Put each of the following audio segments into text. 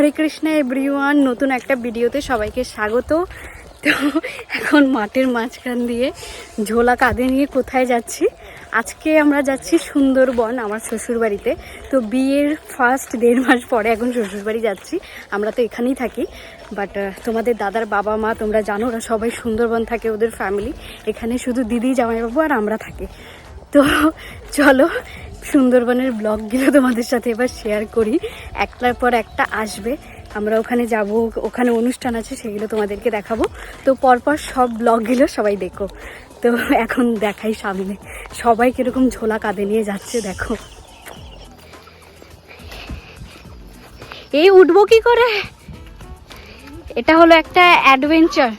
হরে Krishna everyone নতুন একটা ভিডিওতে সবাইকে স্বাগত। তো এখন মাঠের মাঝখান দিয়ে ঝোলা কাঁধে নিয়ে কোথায় যাচ্ছি? আজকে আমরা যাচ্ছি সুন্দরবন, আমার শ্বশুরবাড়িতে। তো বিয়ের ফার্স্ট দেড় মাস পরে এখন শ্বশুরবাড়ি যাচ্ছি। আমরা তো এখানেই থাকি। বাট তোমাদের দাদার বাবা মা, তোমরা জানো, ওরা সবাই সুন্দরবন থাকে ওদের ফ্যামিলি এখানে শুধু দিদি, জামাইবাবু আর আমরা থাকি। তো চলো সুন্দরবনের ব্লগগুলো তোমাদের সাথে এবার শেয়ার করি। একটার পর একটা আসবে। আমরা ওখানে যাব, ওখানে অনুষ্ঠান আছে, সেগুলো তোমাদেরকে দেখাবো। তো পরপর সব ব্লগগুলো সবাই দেখো। তো এখন দেখাই সামনে। সবাই কীরকম ঝোলা কাঁধে নিয়ে যাচ্ছে, দেখো। এই উঠবো কি করে? এটা হলো একটা অ্যাডভেঞ্চার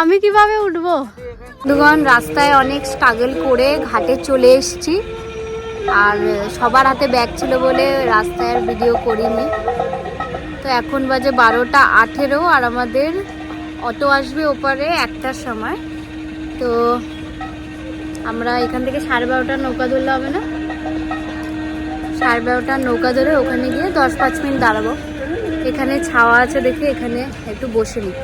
আমি কীভাবে উঠবো? দুগন রাস্তায় অনেক স্ট্রাগল করে ঘাটে চলে এসেছি। আর সবার হাতে ব্যাগ ছিল বলে রাস্তায় আর ভিডিও করিনি। তো এখন বাজে বারোটা আঠেরো আর আমাদের অটো আসবে ওপারে একটার সময়। তো আমরা এখান থেকে সাড়ে বারোটার নৌকা ধরলে হবে না? সাড়ে বারোটার নৌকা ধরে ওখানে গিয়ে দশ পাঁচ মিনিট দাঁড়াবো। এখানে ছাওয়া আছে দেখে এখানে একটু বসে নিই।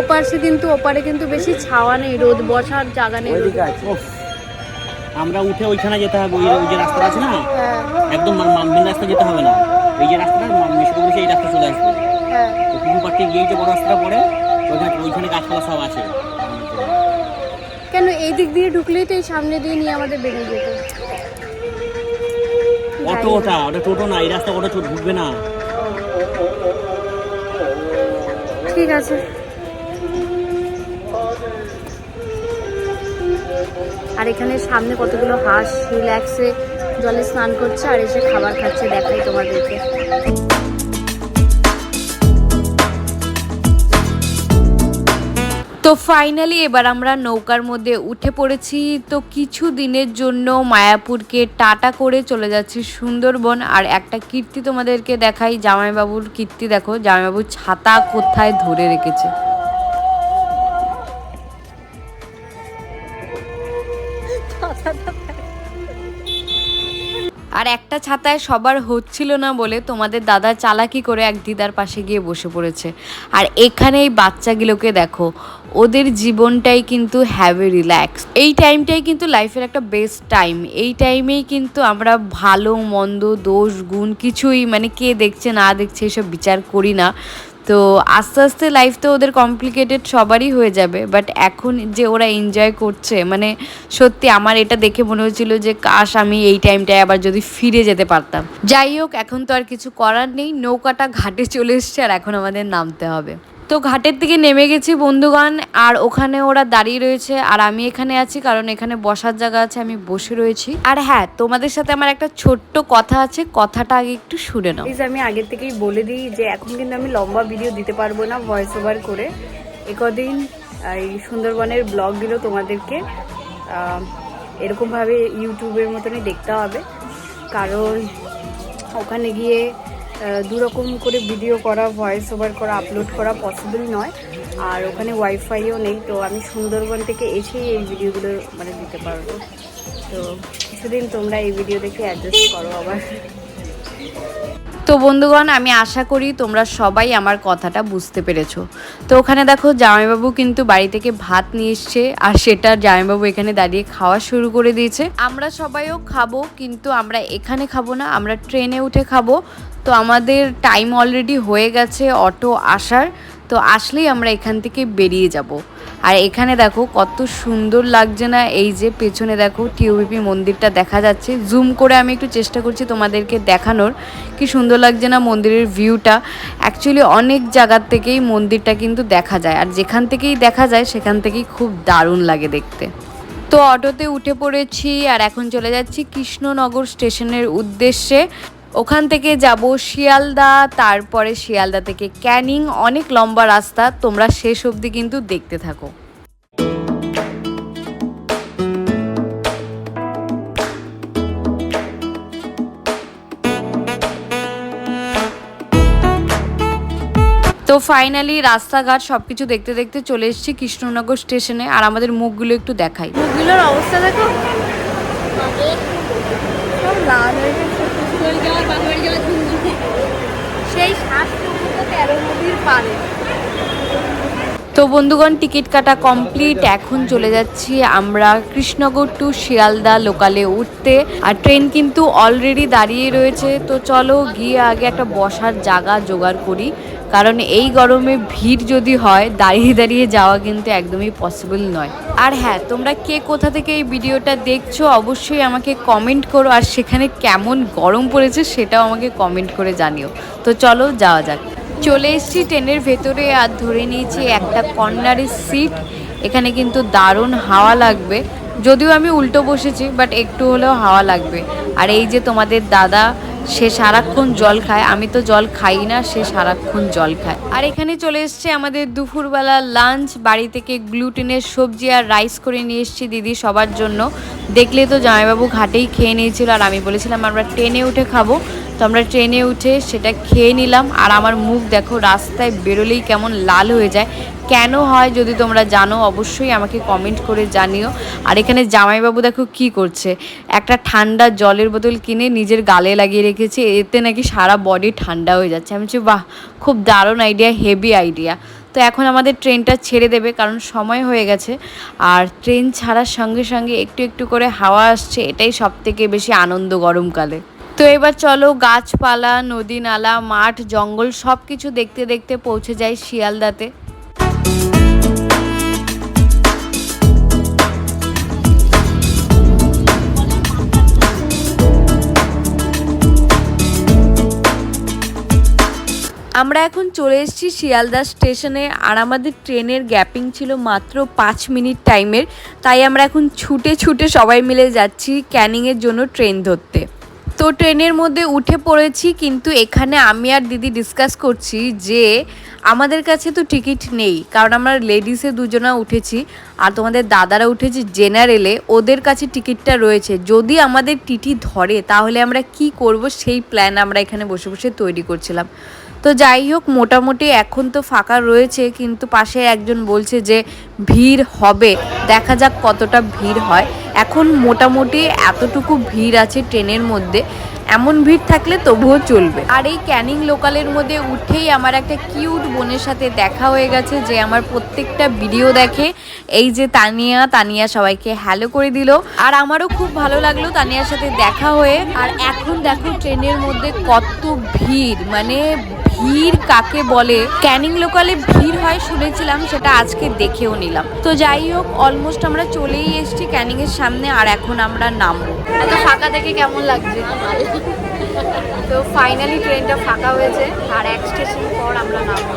ওপাশে কিন্তু ওপারে কিন্তু বেশি ছাওয়া নেই রোদ বসার জায়গা নেই। উফ, আমরা উঠে ওইখানে যেতে হবে ওই যে রাস্তা আছে না? হ্যাঁ। একদম মেন রাস্তা যেতে হবে না। এই যে রাস্তাটা মিশপুর এই রাস্তা চলে আসবে। হ্যাঁ। পুকুর পাড়তে গিয়ে যে বড় রাস্তাটা পড়ে ওইখানে ওইখানে গাছপালা সব আছে। কেন এই দিক দিয়ে ঢুকলেই তো এই সামনে দিয়ে নিয়ে আমাদের বেরিয়ে যেত। অটো ওটা ওটা টোটো না এই রাস্তা অটো ঢুকবে না। ঠিক আছে। আর এখানে সামনে কতগুলো হাঁস রিল্যাক্সে জলে স্নান করছে আর এসে খাবার খাচ্ছে দেখাই তোমাদেরকে। তো ফাইনালি এবার আমরা নৌকার মধ্যে উঠে পড়েছি। তো কিছু দিনের জন্য মায়াপুরকে টাটা করে চলে যাচ্ছি সুন্দরবন। আর একটা কীর্তি তোমাদেরকে দেখাই, জামাইবাবুর কীর্তি দেখো জামাইবাবুর ছাতা কোথায় ধরে রেখেছে? আর একটা ছাতায় সবার হচ্ছিল না বলে তোমাদের দাদা চালাকি করে এক দিদার পাশে গিয়ে বসে পড়েছে। আর এখানে এই বাচ্চাগুলোকে দেখো ওদের জীবনটাই কিন্তু হ্যাভে রিল্যাক্স এই টাইমটাই কিন্তু লাইফের একটা বেস্ট টাইম এই টাইমেই কিন্তু আমরা ভালো, মন্দ, দোষ, গুণ কিছুই মানে কে দেখছে, না দেখছে এসব বিচার করি না। তো আস্তে আস্তে লাইফ তো ওদের কমপ্লিকেটেড সবারই হয়ে যাবে। বাট এখন যে ওরা এনজয় করছে মানে সত্যি আমার এটা দেখে মনে হয়েছিল যে, কাশ, আমি এই টাইমটায় আবার যদি ফিরে যেতে পারতাম। যাই হোক, এখন তো আর কিছু করার নেই। নৌকাটা ঘাটে চলে এসছে আর এখন আমাদের নামতে হবে। তো ঘাটের দিকে নেমে গেছি বন্ধুগণ, আর ওখানে ওরা দাঁড়িয়ে রয়েছে, আর আমি এখানে আছি কারণ এখানে বসার জায়গা আছে, আমি বসে রয়েছি। আর হ্যাঁ তোমাদের সাথে আমার একটা ছোট্ট কথা আছে, কথাটা আগে একটু শুনে নাও। আমি আগের থেকেই বলে দিই যে এখন কিন্তু আমি লম্বা ভিডিও দিতে পারব না ভয়েস ওভার করে। একদিন এই সুন্দরবনের ব্লগ ব্লগগুলো তোমাদেরকে এরকমভাবে ইউটিউবের মতনই দেখতে হবে। কারণ ওখানে গিয়ে দুরকম করে ভিডিও করা ভয়েস ওভার করা আপলোড করা পসিবল নয়। আর ওখানে ওয়াইফাইও নেই, তো আমি সুন্দরবন থেকে এসেই এই ভিডিওগুলো মানে দিতে পারব। তো কিছুদিন তোমরা এই ভিডিও দেখে অ্যাডজাস্ট করো আবার। তো বন্ধুগণ, আমি আশা করি তোমরা সবাই আমার কথাটা বুঝতে পেরেছ। তো ওখানে দেখো, জামাইবাবু কিন্তু বাড়ি থেকে ভাত নিয়ে এসছে, আর সেটা জামাইবাবু এখানে দাঁড়িয়ে খাওয়া শুরু করে দিয়েছে। আমরা সবাইও খাব, কিন্তু আমরা এখানে খাব না, আমরা ট্রেনে উঠে খাব। তো আমাদের টাইম অলরেডি হয়ে গেছে অটো আসার, তো আসলেই আমরা এখান থেকে বেরিয়ে যাব। আর এখানে দেখো কত সুন্দর লাগছে না, এই যে পেছনে দেখো টিউবিপি মন্দিরটা দেখা যাচ্ছে। জুম করে আমি একটু চেষ্টা করছি তোমাদেরকে দেখানোর, কি সুন্দর লাগছে না মন্দিরের ভিউটা অ্যাকচুয়ালি অনেক জায়গার থেকেই মন্দিরটা কিন্তু দেখা যায়, আর যেখান থেকেই দেখা যায় সেখান থেকেই খুব দারুণ লাগে দেখতে। তো অটোতে উঠে পড়েছি, আর এখন চলে যাচ্ছি কৃষ্ণনগর স্টেশনের উদ্দেশ্যে। ওখান থেকে যাব শিয়ালদা, তারপরে শিয়ালদা থেকে ক্যানিং। অনেক লম্বা রাস্তা, তোমরা শেষ অবধি কিন্তু দেখতে থাকো। তো ফাইনালি রাস্তাঘাট সবকিছু দেখতে দেখতে চলে এসেছি কৃষ্ণনগর স্টেশনে, আর আমাদের মুখগুলো একটু দেখাই। মুখগুলোর অবস্থা দেখো। লাল হয়ে তো বন্ধুগণ, টিকিট কাটা কমপ্লিট। এখন চলে যাচ্ছি আমরা কৃষ্ণনগর টু শিয়ালদা লোকালে উঠতে। আর ট্রেন কিন্তু অলরেডি দাঁড়িয়ে রয়েছে। তো চলো গিয়ে আগে একটা বসার জায়গা জোগাড় করি। কারণ এই গরমে ভিড় যদি হয়, দাঁড়িয়ে দাঁড়িয়ে যাওয়া কিন্তু একদমই পসিবল নয়। আর হ্যাঁ তোমরা কে কোথা থেকে এই ভিডিওটা দেখছ অবশ্যই আমাকে কমেন্ট করো, আর সেখানে কেমন গরম পড়েছে সেটাও আমাকে কমেন্ট করে জানিও। তো চলো যাওয়া যাক। চলে এসেছি ট্রেনের ভেতরে, আর ধরে নিয়েছি একটা কর্নারের সিট এখানে কিন্তু দারুণ হাওয়া লাগবে। যদিও আমি উল্টো বসেছি বাট একটু হলেও হাওয়া লাগবে। আর এই যে তোমাদের দাদা সে সারাক্ষণ জল খায়, আমি তো জল খাই না, সে সারাক্ষণ জল খায়। আর এখানে চলে এসছে আমাদের দুপুরবেলা লাঞ্চ বাড়ি থেকে গ্লুটিনের সবজি আর রাইস করে নিয়ে এসেছি দিদি সবার জন্য। দেখলে তো জামাইবাবু ঘাটেই খেয়ে নিয়েছিল আর আমি বলেছিলাম, আমরা ট্রেনে উঠে খাব। তো আমরা ট্রেনে উঠে সেটা খেয়ে নিলাম। আর আমার মুখ দেখো, রাস্তায় বেরোলেই কেমন লাল হয়ে যায়। কেন হয় যদি তোমরা জানো, অবশ্যই আমাকে কমেন্ট করে জানিও। আর এখানে জামাইবাবু দেখো কি করছে। একটা ঠান্ডা জলের বোতল কিনে নিজের গালে লাগিয়ে রেখেছে। এতে নাকি সারা বডি ঠান্ডা হয়ে যাচ্ছে। আমি বলছি, বাহ, খুব দারুণ আইডিয়া হেভি আইডিয়া তো এখন আমাদের ট্রেনটা ছেড়ে দেবে, কারণ সময় হয়ে গেছে। আর ট্রেন ছাড়ার সঙ্গে সঙ্গে একটু একটু করে হাওয়া আসছে। এটাই সব থেকে বেশি আনন্দ গরমকালে। তো এবার চলো, গাছপালা, নদী নালা, মাঠ, জঙ্গল সব কিছু দেখতে দেখতে পৌঁছে যাই শিয়ালদাতে। আমরা এখন চলে এসেছি শিয়ালদা স্টেশনে আর আমাদের ট্রেনের গ্যাপিং ছিল মাত্র পাঁচ মিনিট টাইমের। তাই আমরা এখন ছুটে ছুটে সবাই মিলে যাচ্ছি ক্যানিংয়ের জন্য ট্রেন ধরতে। তো ট্রেনের মধ্যে উঠে পড়েছি, কিন্তু এখানে আমি আর দিদি ডিসকাস করছি যে আমাদের কাছে তো টিকিট নেই, কারণ আমরা লেডিসে দুজনা উঠেছি, আর তোমাদের দাদারা উঠেছে জেনারেলে ওদের কাছে টিকিটটা রয়েছে। যদি আমাদের টিটি ধরে, তাহলে আমরা কি করব? সেই প্ল্যান আমরা এখানে বসে বসে তৈরি করছিলাম। তো যাই হোক, মোটামুটি এখন তো ফাঁকা রয়েছে, কিন্তু পাশে একজন বলছে যে ভিড় হবে। দেখা যাক কতটা ভিড় হয়। এখন মোটামুটি এতটুকু ভিড় আছে ট্রেনের মধ্যে। এমন ভিড় থাকলে তবুও চলবে। আর এই ক্যানিং লোকালের মধ্যে উঠেই আমার একটা কিউট বোনের সাথে দেখা হয়ে গেছে যে আমার প্রত্যেকটা ভিডিও দেখে। এই যে তানিয়া তানিয়া সবাইকে হ্যালো করে দিল। আর আমারও খুব ভালো লাগল তানিয়ার সাথে দেখা হয়ে। আর এখন দেখো ট্রেনের মধ্যে কত ভিড়। মানে ভিড় কাকে বলে? ক্যানিং লোকালে ভিড় হয় শুনেছিলাম, সেটা আজকে দেখেও নিলাম। তো যাই হোক অলমোস্ট আমরা চলেই এসেছি ক্যানিং এর সামনে, আর এখন আমরা নামবো। এত ফাঁকা দেখে কেমন লাগছে? তো ফাইনালি ট্রেনটা ফাঁকা হয়েছে, আর এক স্টেশন পর আমরা নামবো।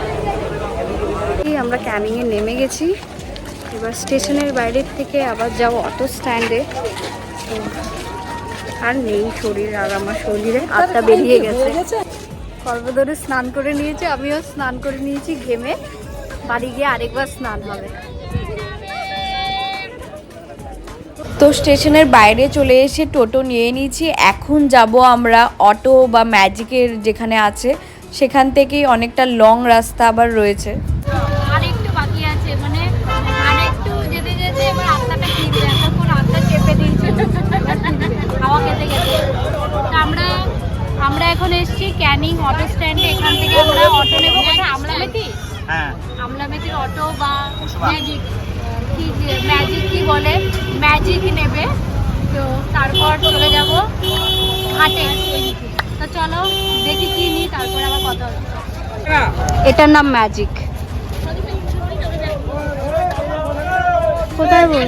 আমরা ক্যানিংয়ে নেমে গেছি। এবার স্টেশনের বাইরের থেকে আবার যাব অটো স্ট্যান্ডে। আর নেই শরীর, আর আমার শরীরে আত্মা বেরিয়ে গেছে। কর্মদরে স্নান করে নিয়েছে, আমিও স্নান করে নিয়েছি ঘেমে। বাড়ি গিয়ে আরেকবার স্নান হবে। তো স্টেশনের বাইরে চলে এসে টোটো নিয়ে নিয়েছি। এখন যাব আমরা অটো বা ম্যাজিকের যেখানে আছে, সেখান থেকেই অনেকটা লং রাস্তা আবার রয়েছে আর একটু বাকি আছে মানে আর একটু যেতে যেতে এবার আত্মাটা ফিরবে এতক্ষণ আত্মা চেপে দিয়েছে হাওয়া খেতে খেতে তা আমরা আমরা এখন এসেছি ক্যানিং অটো স্ট্যান্ডে এখান থেকে আমরা অটো নেব। কোথায়? আমলামেতি হ্যাঁ। আমলামেতির অটো বা ম্যাজিক কি ম্যাজিক কি বলে? ম্যাজিক নেবে। তো তারপর চলে যাব ঘাটে তো চলো দেখি কি নিই তারপর আবার কথা হবে। এটার নাম ম্যাজিক কোথায় বল?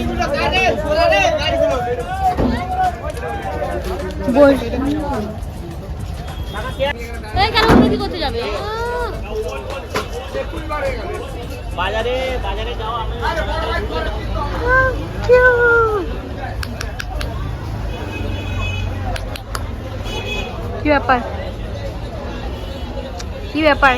বল। এই কেন কি করতে যাবে? বাজারে বাজারে যাও আমি কি ব্যাপার? কি ব্যাপার?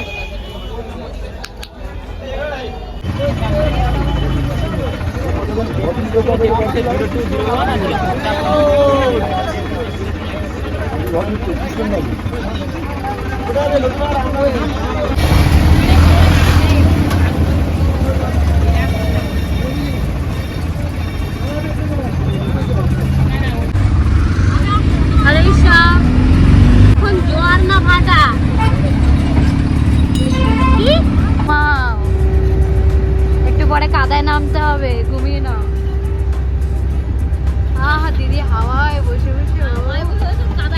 পরে কাদায় নামতে হবে ঘুমিয়ে নাও। আহা দিদি হাওয়ায় বসে বসে।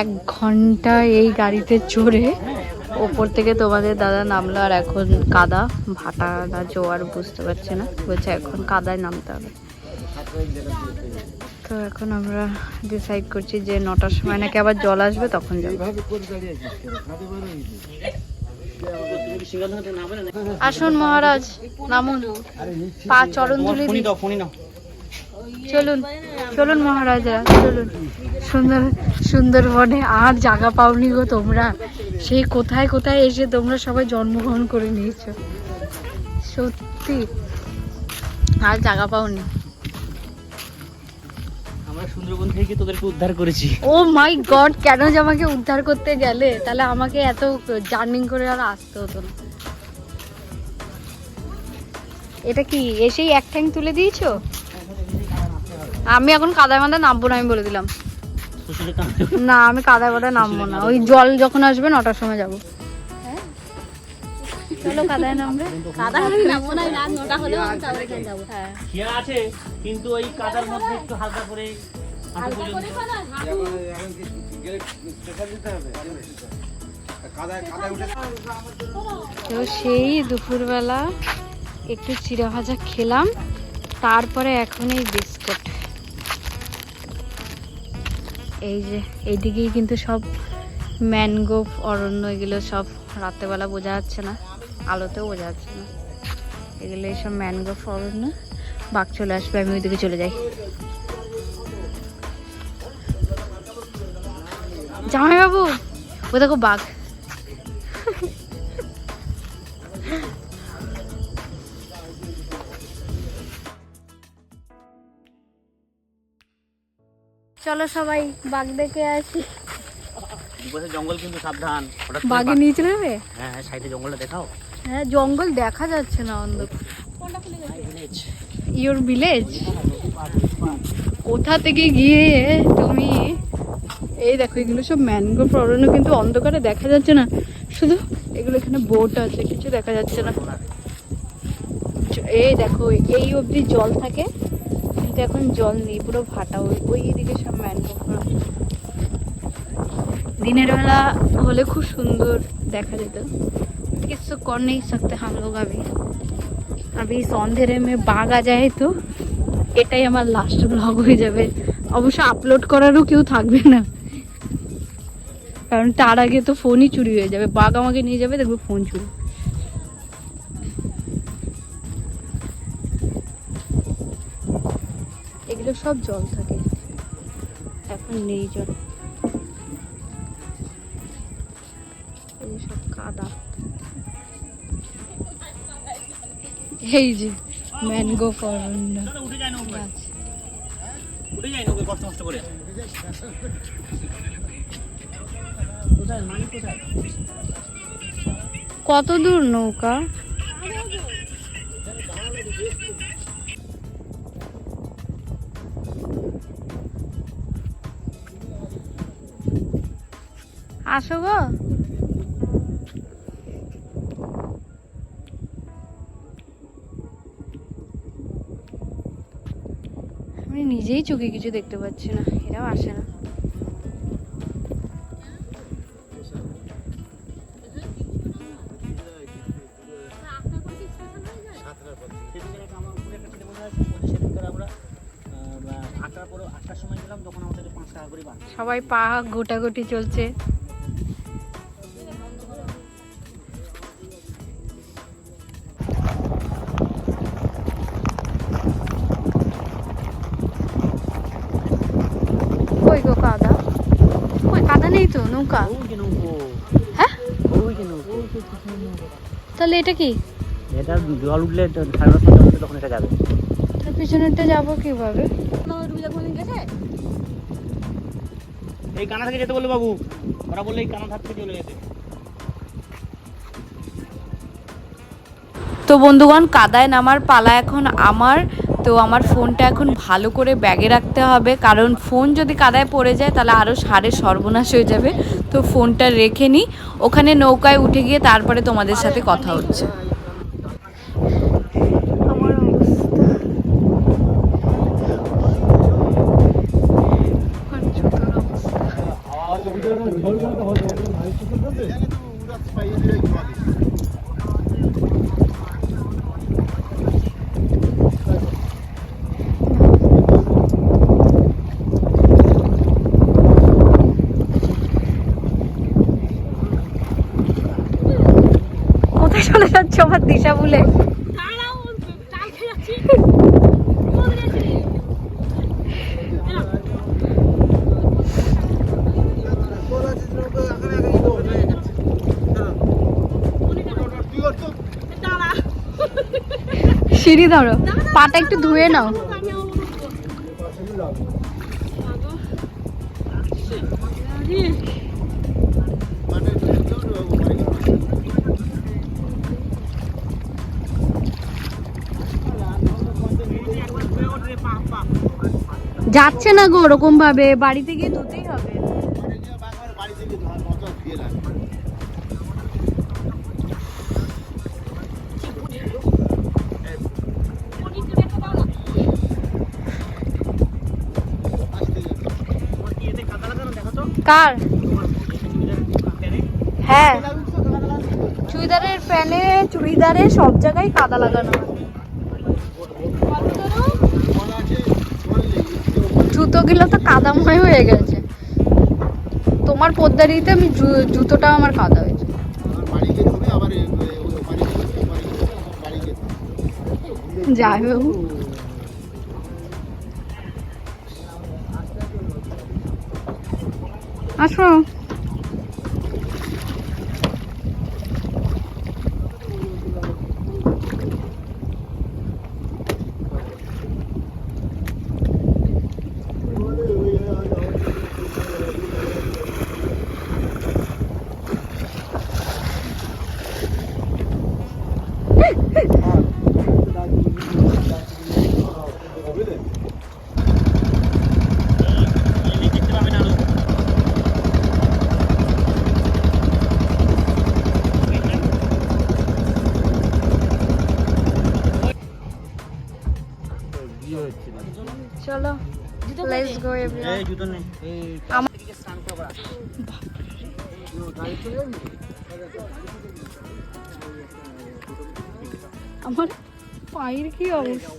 এক ঘণ্টা এই গাড়িতে চড়ে ওপর থেকে তোমাদের দাদা নামলো আর এখন কাদা, ভাটা না জোয়ার বুঝতে পারছি না। বলছে এখন কাদায় নামতে হবে। তো এখন আমরা ডিসাইড করছি যে নটার সময় নাকি আবার জল আসবে তখন যাব। আসুন মহারাজ, নামুন। পা চরণ তুলে ফোনই দিন। দাও ফোনই নাও চলুন চলুন মহারাজরা চলুন। সুন্দর সুন্দরবনে আর জায়গা পাওনি গো তোমরা। সেই কোথায় কোথায় এসে তোমরা সবাই জন্মগ্রহণ করে নিয়েছো? সত্যি আর জায়গা পাওনি। আমরা সুন্দরবন থেকে তোদেরকে উদ্ধার করেছি। ও মাই গড কেন যে আমাকে উদ্ধার করতে গেলে? তাহলে আমাকে এত জার্নিং করে আর আসতে হতো না। এটা কি এসেই এক ঠ্যাং তুলে দিয়েছ? আমি এখন কাদায় মাদায় নামবো না আমি বলে দিলাম। না আমি কাদায় বাদায় নামবো না। ওই জল যখন আসবে নটার সময় যাব। চলো কাদায় নামবে। কাদায় নামবো না রাত নটা হলেও আমি তাদের যাব। হ্যাঁ। খেয়া আছে কিন্তু ওই কাদার মধ্যে একটু হালকা করে তো সেই দুপুরবেলা একটু চিড়া ভাজা খেলাম তারপরে এখন এই বিস্কুট। এই যে, এইদিকেই কিন্তু সব ম্যানগ্রোভ, অরণ্য, এগুলো সব রাত্রেবেলা বোঝা যাচ্ছে না, আলোতেও বোঝা যাচ্ছে না। এগুলো সব ম্যানগ্রোভ, অরণ্য, বাঘ চলে আসবে, আমি ওইদিকে চলে যাই। জামাইবাবু, ও দেখো বাঘ। চলো সবাই বাঘ দেখে আসি। দুপাশে জঙ্গল কিন্তু সাবধান। বাঘে নিয়ে চলে যাবে হ্যাঁ হ্যাঁ সাইডে জঙ্গলটা দেখাও। হ্যাঁ জঙ্গল দেখা যাচ্ছে না অন্ধকার ইয়োর ভিলেজ কোথা থেকে গিয়ে তুমি এই দেখো এগুলো সব ম্যানগ্রোভ অরণ্য কিন্তু অন্ধকারে দেখা যাচ্ছে না। শুধু এগুলো এখানে বোট আছে কিছু দেখা যাচ্ছে না। এই দেখো এই অবধি জল থাকে। কিন্তু এখন জল নেই পুরো ভাটা ওই ওই দিকে সব ম্যানগ্রোভ দিনের বেলা হলে খুব সুন্দর দেখা যেত किसी कर नहीं सकते हम लोग अभी अभी इस अंधेरे में बाघ आ जाए তো এটাই আমার লাস্ট ব্লগ হয়ে যাবে অবশ্য আপলোড করারও কেউ থাকবে না কারণ তার আগে তো ফোনই চুরি হয়ে যাবে বাঘ আমাকে নিয়ে যাবে দেখবে ফোন চুরি সব জল থাকে। এখন নেই জল। এই সব কাদা। এই যে ম্যানগো অরণ্য উঠে যায় কষ্ট করে। কত দূর নৌকা? আসো গো। আমি নিজেই চোখে কিছু দেখতে পাচ্ছি না এরাও আসে না। সেদিনকার একটা আমার উপরে তাহলে এটা কি? এটা জল উঠলে সাড়ে দশটা উঠলে তখন এটা যাবে। তার পিছনেরটা যাব কীভাবে? এই কানা থেকে যেতে বলল বাবু। ওরা বললে এই কানা ধার থেকে চলে যেতে। তো বন্ধুগণ কাদায় নামার পালা এখন আমার। তো আমার ফোনটা এখন ভালো করে ব্যাগে রাখতে হবে। কারণ ফোন যদি কাদায় পড়ে যায়, তাহলে আরও সারে সর্বনাশ হয়ে যাবে। তো ফোনটা রেখে নিই ওখানে নৌকায় উঠে গিয়ে তারপরে তোমাদের সাথে কথা হচ্ছে আমার অবস্থা আমার জুতোর অবস্থা কোথায় আমার দিশা বলে। সিঁড়ি ধরো পাটা একটু ধুয়ে নাও। যাচ্ছে না গো ওরকম ভাবে। বাড়িতে গিয়ে ধুতেই হবে। কার? হ্যাঁ। চুড়িদারের চুড়িদারে সব জায়গায় কাদা লাগানো। জুতোগুলো তো কাদাময় হয়ে গেছে। তোমার পদ্মারিতে আমি জুতোটা জুতোটাও আমার কাদা হয়েছে। যাই হোক। আসো। আমার পায়ের কি অবস্থা?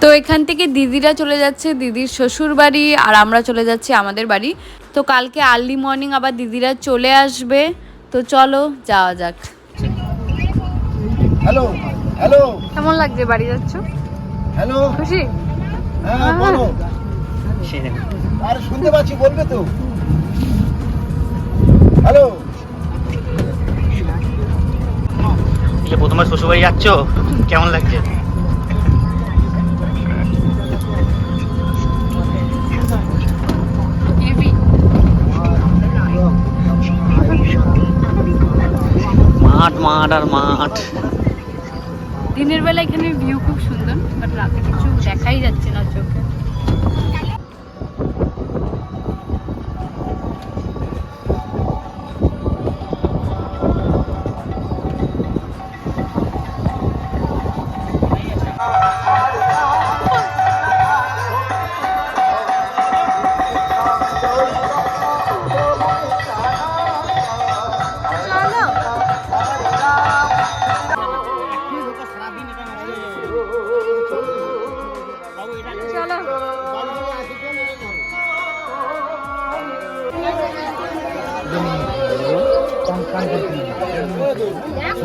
তো এখান থেকে দিদিরা চলে যাচ্ছে দিদির শ্বশুর বাড়ি আর আমরা চলে যাচ্ছি আমাদের বাড়ি। তো কালকে আর্লি মর্নিং আবার দিদিরা চলে আসবে। তো চলো যাওয়া যাক। হ্যালো হ্যালো কেমন লাগছে বাড়ি যাচ্ছ? হ্যালো? খুশি? হ্যাঁ বলো। আর শুনতে পাচ্ছি বলবে তো। হ্যালো? যে প্রথমবার শ্বশুরবাড়ি যাচ্ছ কেমন লাগছে? মাঠ মাঠ আর মাঠ। দিনের বেলা এখানে ভিউ খুব সুন্দর বাট রাতে কিছু দেখাই যাচ্ছে না চোখে। চলো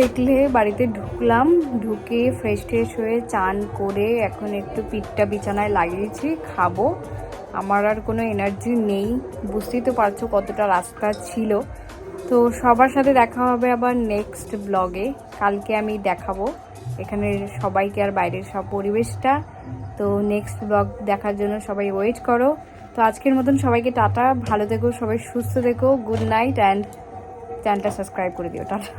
দেখলে বাড়িতে ঢুকলাম, ঢুকে ফ্রেশ ট্রেশ হয়ে চান করে এখন একটু পিঠটা বিছানায় লাগিয়েছি, খাব। আমার আর কোনো এনার্জি নেই। বুঝতেই তো পারছ কতটা রাস্তা ছিল। তো সবার সাথে দেখা হবে আবার নেক্সট ব্লগে কালকে আমি দেখাবো এখানে সবাইকে আর বাইরের সব পরিবেশটা। তো নেক্সট ব্লগ দেখার জন্য সবাই ওয়েট করো। তো আজকের মতন সবাইকে টাটা। ভালো থেকো, সবাই সুস্থ থেকো। গুড নাইট অ্যান্ড চ্যানেলটা সাবস্ক্রাইব করে দিও। টাটা।